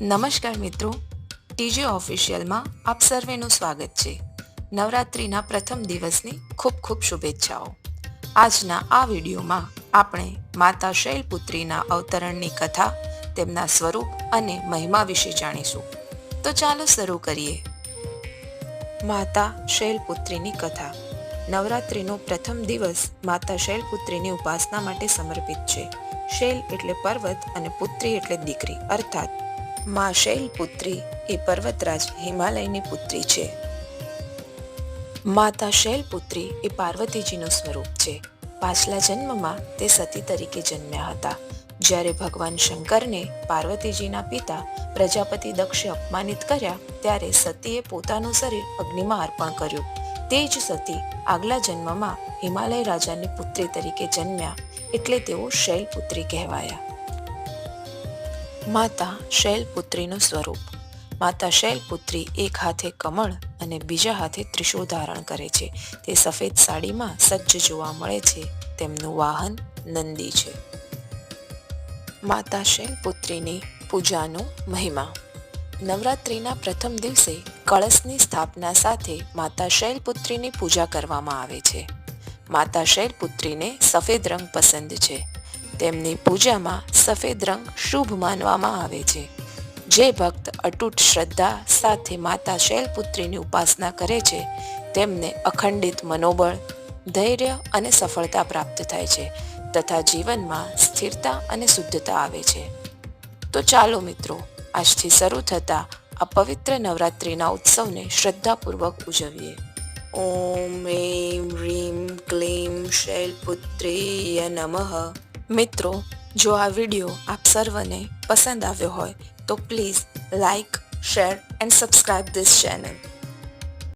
નમસ્કાર મિત્રો ટીજી ઓફિશિયલમાં આપ સર્વેનું સ્વાગત છે. નવરાત્રિના પ્રથમ દિવસની ખૂબ ખૂબ શુભેચ્છાઓ. આજના આ વિડીયોમાં આપણે માતા શૈલપુત્રીના અવતરણની કથા, તેમના સ્વરૂપ અને મહિમા વિશે જાણીશું. તો ચાલો શરૂ કરીએ. માતા શૈલપુત્રીની કથા. નવરાત્રિનો પ્રથમ દિવસ માતા શૈલપુત્રીની ઉપાસના માટે સમર્પિત છે. શૈલ એટલે પર્વત અને પુત્રી એટલે દીકરી, અર્થાત મા શૈલપુત્રી એ પર્વતરાજ હિમાલયની પુત્રી છે. માતા શૈલપુત્રી એ પાર્વતીજીનું સ્વરૂપ છે. પાછલા જન્મમાં તે સતી તરીકે જન્મ્યા હતા. જ્યારે ભગવાન શંકરને પાર્વતીજીના પિતા પ્રજાપતિ દક્ષે અપમાનિત કર્યા, ત્યારે સતીએ પોતાનું શરીર અગ્નિમાં અર્પણ કર્યું. તે જ સતી આગલા જન્મમાં હિમાલય રાજાની પુત્રી તરીકે જન્મ્યા, એટલે તેઓ શૈલપુત્રી કહેવાયા. માતા શૈલપુત્રીનું સ્વરૂપ. માતા શૈલપુત્રી એક હાથે કમળ અને બીજા હાથે ત્રિશો ધારણ કરે છે. તે સફેદ સાડીમાં સજ્જ જોવા મળે છે. તેમનું વાહન નંદી છે. માતા શૈલપુત્રીની પૂજાનો મહિમા. નવરાત્રિના પ્રથમ દિવસે કળશની સ્થાપના સાથે માતા શૈલપુત્રીની પૂજા કરવામાં આવે છે. માતા શૈલપુત્રીને સફેદ રંગ પસંદ છે. તેમની પૂજામાં સફેદ રંગ શુભ માનવામાં આવે છે. જે ભક્ત અટૂટ શ્રદ્ધા સાથે માતા શૈલપુત્રીની ઉપાસના કરે છે, તેમને અખંડિત મનોબળ, ધૈર્ય અને સફળતા પ્રાપ્ત થાય છે તથા જીવનમાં સ્થિરતા અને શુદ્ધતા આવે છે. તો ચાલો મિત્રો, આજથી શરૂ થતા આ પવિત્ર નવરાત્રિના ઉત્સવને શ્રદ્ધાપૂર્વક ઉજવીએ. ઓમ, એમ, રીમ, ક્લીમ, શૈલપુત્રીય નમઃ. મિત્રો, જો આ વીડિયો આપ સર્વને પસંદ આવ્યો હોય, તો please like share, and subscribe this channel.